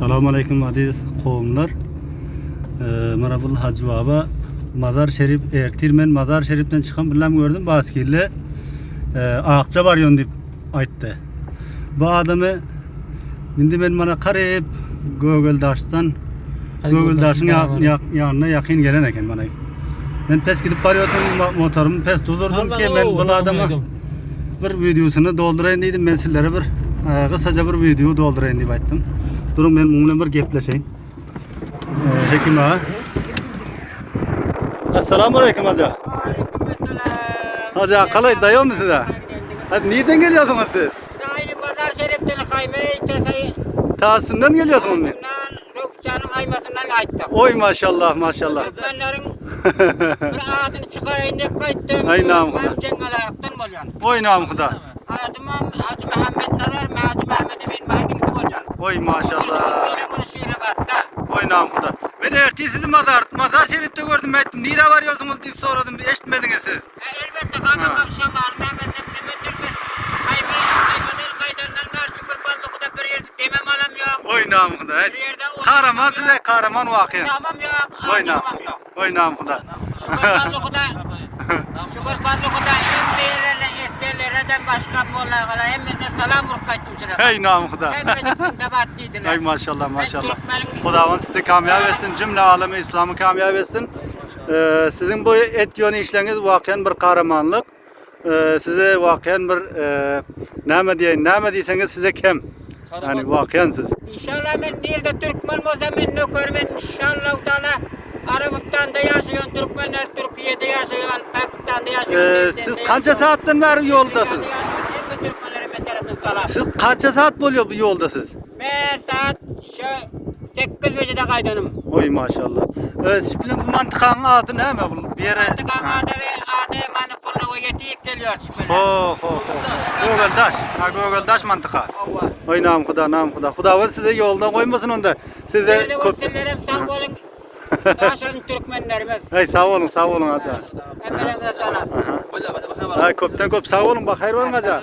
Selamun Aleyküm aziz kovumlar. Ee, Merhabalı Hacı Baba. Mazar Şerif, Ertirmen Mazar Şerif'ten çıkan birlem gördüm. Baskille e, Akça var yon deyip aytdı. Bu adamı Şimdi ben bana karayıp Google Daş'tan Google Daş'ın ya, ya- yanına yakın gelen eken bana. Ben pes gidip varıyordum mo- motorumu pes durdurdum ki ben bu adamı bir videosunu doldurayım dedim ben sizlere bir e, kısaca bir video doldurayım deyip aytdım. Durun ben bununla bir gepleşeyim. E, Hekim ağa. Esselamu Aleyküm hacı. Hacı kalay dayıyor musun size? Hadi nereden geliyorsunuz siz? Aynı pazar şeriften kaymayı itesayı Tahsin'den geliyorsunuz. bundan Rukçanın aymasından kayıttım. Oy maşallah maşallah. Türkmenlerin bir adını çıkarayın diye kayıttım. Ay namı Ben kadar. cengalarlıktan bolyan. Oy namıkta. Adım Hacı Mehmet Nazar, Hacı Mehmet'e benim bayımın bolyan. Oy maşallah. Oy namıkta. Ben ertesi sizi mazar, mazar şerifte gördüm. Ben nire varıyorsunuz deyip sordum. Eşitmediniz siz. E, elbette kanka kapşam ağrına ben ne bileyim bir kaymayı kaymadan kaydandan var şükür bazlıkta bir yerde demem alam yok. Oy namıkta. Bir yerde Kahraman size kahraman vakı. Tamam yok. Oy nam. Oy namıkta. Şükür bazlıkta Şükür bazlıkta hem beylerle eskerlerden başka hem de salam vurup kayttım şuraya. Hey meclisinde battıydılar. Ay maşallah maşallah. Hudavan sizi kamyab etsin. Cümle alemi İslam'ı kamyab etsin. Ee, sizin bu et yönü işleriniz vakiyen bir kahramanlık. Ee, size vakiyen bir e, ne diyeyim, ne diyseniz size kem. Yani vakiyen siz. İnşallah ben nerede Türkmen olsam ben ne görmem inşallah Teala Arabistan'da yaşayan Türkmenler Türkiye'de yaşayan Pakistan'da yaşayan Ee, siz kaça saatten beri yoldasınız? Dünyada yaşayan Hem de Türkmenlere salam. Siz kaça saat buluyor bu yolda siz? Ben saat şu 8 gecede kaydanım. Oy maşallah. Evet, şimdi bu mantıkanın adı ne mi? bu? Bir yere... Artık ağada ve ağada manipülle o yetiyip geliyor. Ho ho ho. Google Daş. Ha Google Daş mantıka. Allah. Oy nam Huda nam Huda. Hudavan size yoldan koymasın onda. Size köp... vasilerim sağ olun. Yaşayan Türkmenlerimiz. Hey sağ olun sağ olun hacı. Emrinize salam. Hay köpten köp sağ olun bak hayır olun hacı.